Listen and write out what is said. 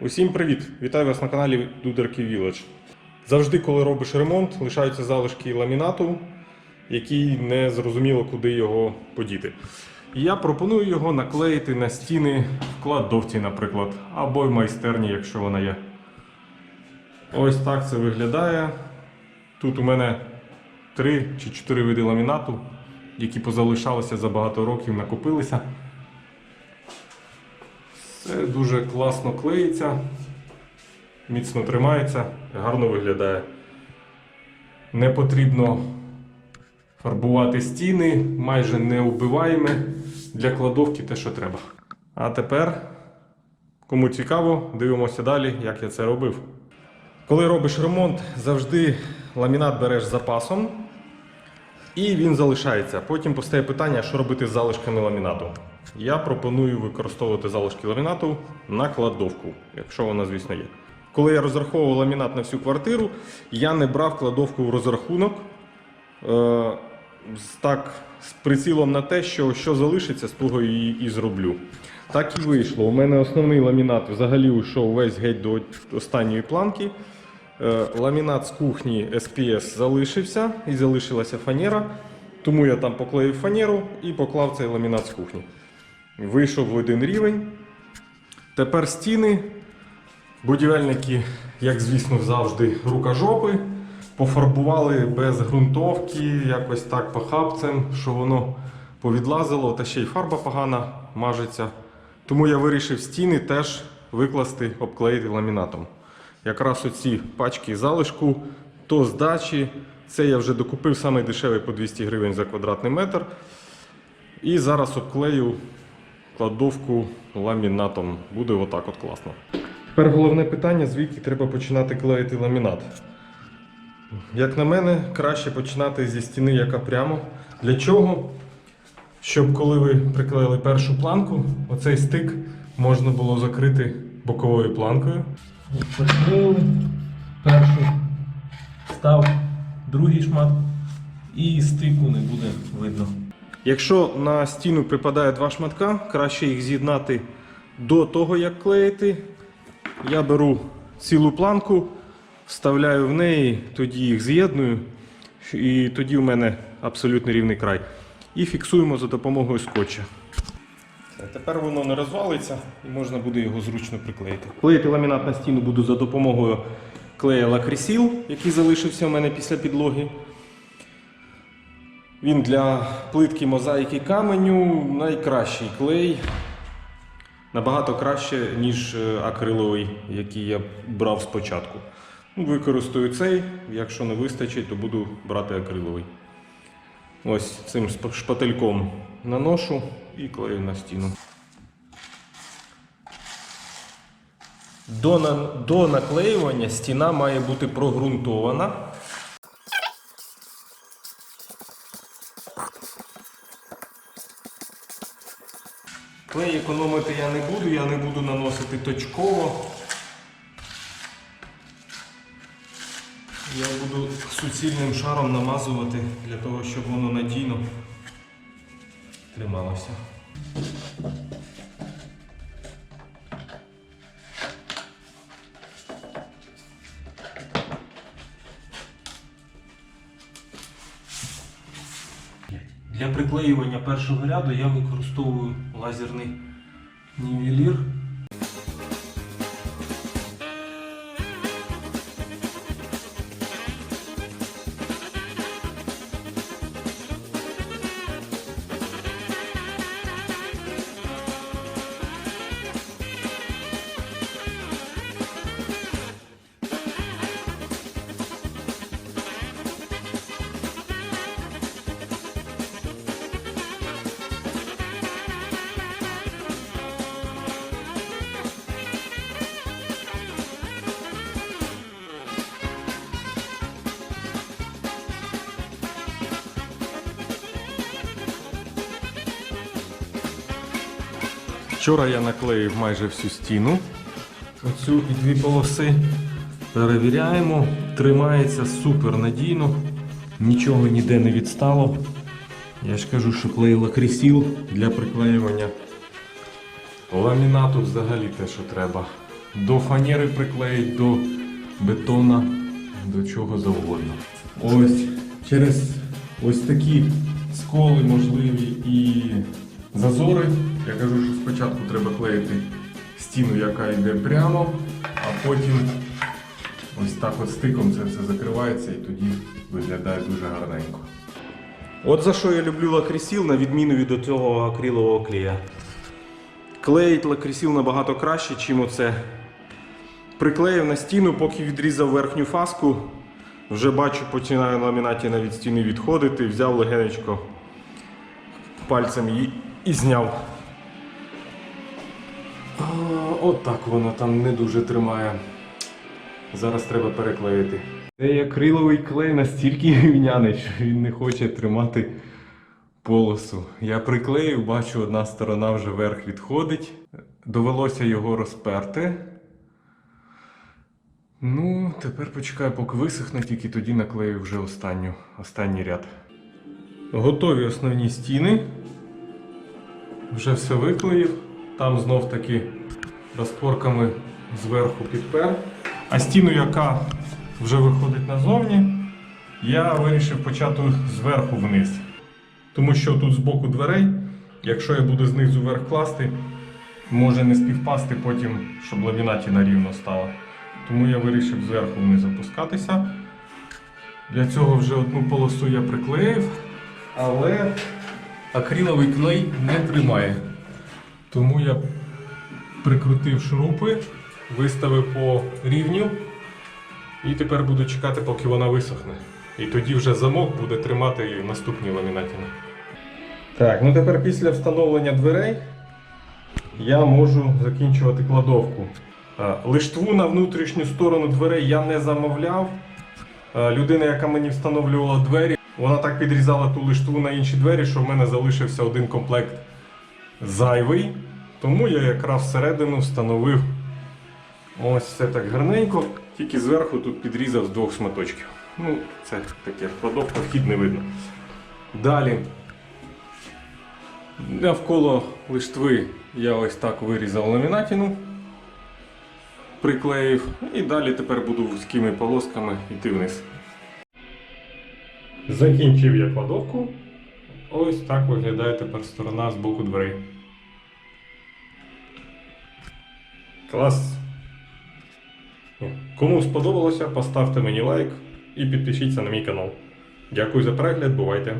Усім привіт! Вітаю вас на каналі Дударки Village. Завжди, коли робиш ремонт, лишаються залишки ламінату, який не зрозуміло, куди його подіти. І я пропоную його наклеїти на стіни в кладовці, наприклад, або в майстерні, якщо вона є. Ось так це виглядає. Тут у мене три чи чотири види ламінату, які позалишалися за багато років, накопилися. Все дуже класно клеїться, міцно тримається, гарно виглядає. Не потрібно фарбувати стіни, майже не вбиваємо для кладовки те, що треба. А тепер, кому цікаво, дивимося далі, як я це робив. Коли робиш ремонт, завжди ламінат береш з запасом і він залишається. Потім постає питання, що робити з залишками ламінату. Я пропоную використовувати залишки ламінату на кладовку, якщо вона, звісно, є. Коли я розраховував ламінат на всю квартиру, я не брав кладовку в розрахунок е, так, з прицілом на те, що що залишиться, з того і, і зроблю. Так і вийшло. У мене основний ламінат взагалі уйшов весь геть до останньої планки. Е, Ламінат з кухні SPS залишився і залишилася фанера. Тому я там поклеїв фанеру і поклав цей ламінат з кухні. Вийшов в один рівень. Тепер стіни. Будівельники, як звісно, завжди рукожопи. Пофарбували без ґрунтовки, якось так похабцем, що воно повідлазило, та ще й фарба погана мажеться. Тому я вирішив стіни теж викласти, обклеїти ламінатом. Якраз оці пачки залишку, то здачі. Це я вже докупив самий дешевий по 200 гривень за квадратний метр. І зараз обклею кладовку ламінатом. Буде отак от класно. Тепер головне питання, звідки треба починати клеїти ламінат. Як на мене, краще починати зі стіни, яка прямо. Для чого? Щоб коли ви приклеїли першу планку, оцей стик можна було закрити боковою планкою. Приклеїли перший, став другий шмат і стику не буде видно. Якщо на стіну припадає два шматка, краще їх з'єднати до того, як клеїти. Я беру цілу планку, вставляю в неї, тоді їх з'єдную, і тоді в мене абсолютно рівний край. І фіксуємо за допомогою скотча. Тепер воно не розвалиться і можна буде його зручно приклеїти. Клеїти ламінат на стіну буду за допомогою клея лакрісіл, який залишився у мене після підлоги. Він для плитки мозаїки каменю найкращий клей. Набагато краще, ніж е, акриловий, який я брав спочатку. Ну, Використаю цей, якщо не вистачить, то буду брати акриловий. Ось цим шпательком наношу і клею на стіну. До, на- до наклеювання стіна має бути прогрунтована. Клей економити я не буду, я не буду наносити точково. Я буду суцільним шаром намазувати для того, щоб воно надійно трималося. Для приклеювання першого ряду я використовую лазерний нівелір. Вчора я наклеїв майже всю стіну. Оцю і дві полоси. Перевіряємо. Тримається супер надійно. Нічого ніде не відстало. Я ж кажу, що клей лакрісіл для приклеювання ламінату взагалі те, що треба. до фанери приклеїть, до бетона, до чого завгодно. Ось через ось такі сколи можливі і зазори. Я кажу, що спочатку треба клеїти стіну, яка йде прямо, а потім ось так от стиком це все закривається і тоді виглядає дуже гарненько. От за що я люблю лакрісіл, на відміну від цього акрилового клея. Клеїть лакрісіл набагато краще, чим оце. Приклеїв на стіну, поки відрізав верхню фаску. Вже бачу, починає ламінатіна від стіни відходити, взяв легенечко пальцем і, і зняв. А, от так воно там не дуже тримає. Зараз треба переклеїти. Цей акриловий клей настільки рівняний, що він не хоче тримати полосу. Я приклеїв, бачу, одна сторона вже вверх відходить. Довелося його розперти. Ну, тепер почекаю, поки висохне, тільки тоді наклею вже останню, останній ряд. Готові основні стіни. Вже все виклеїв. Там знов таки розпорками зверху підпер. А стіну, яка вже виходить назовні, я вирішив почати зверху вниз. Тому що тут з боку дверей, якщо я буду знизу вверх класти, може не співпасти потім, щоб ламінатіна рівно стала. Тому я вирішив зверху вниз опускатися. Для цього вже одну полосу я приклеїв, але акриловий клей не тримає. Тому я прикрутив шурупи, виставив по рівню і тепер буду чекати, поки вона висохне. І тоді вже замок буде тримати наступні ламінатіни. Так, ну тепер після встановлення дверей я можу закінчувати кладовку. Лиштву на внутрішню сторону дверей я не замовляв. Людина, яка мені встановлювала двері, вона так підрізала ту лиштву на інші двері, що в мене залишився один комплект зайвий. Тому я якраз всередину встановив ось все так гарненько, тільки зверху тут підрізав з двох шматочків. Ну, це таке кладовка, вхід не видно. Далі. Навколо лиштви я ось так вирізав ламінатіну, приклеїв і далі тепер буду вузькими полосками йти вниз. Закінчив я кладовку. Ось так виглядає тепер сторона з боку дверей. Клас! Кому сподобалося, поставте мені лайк і підпишіться на мій канал. Дякую за перегляд, бувайте!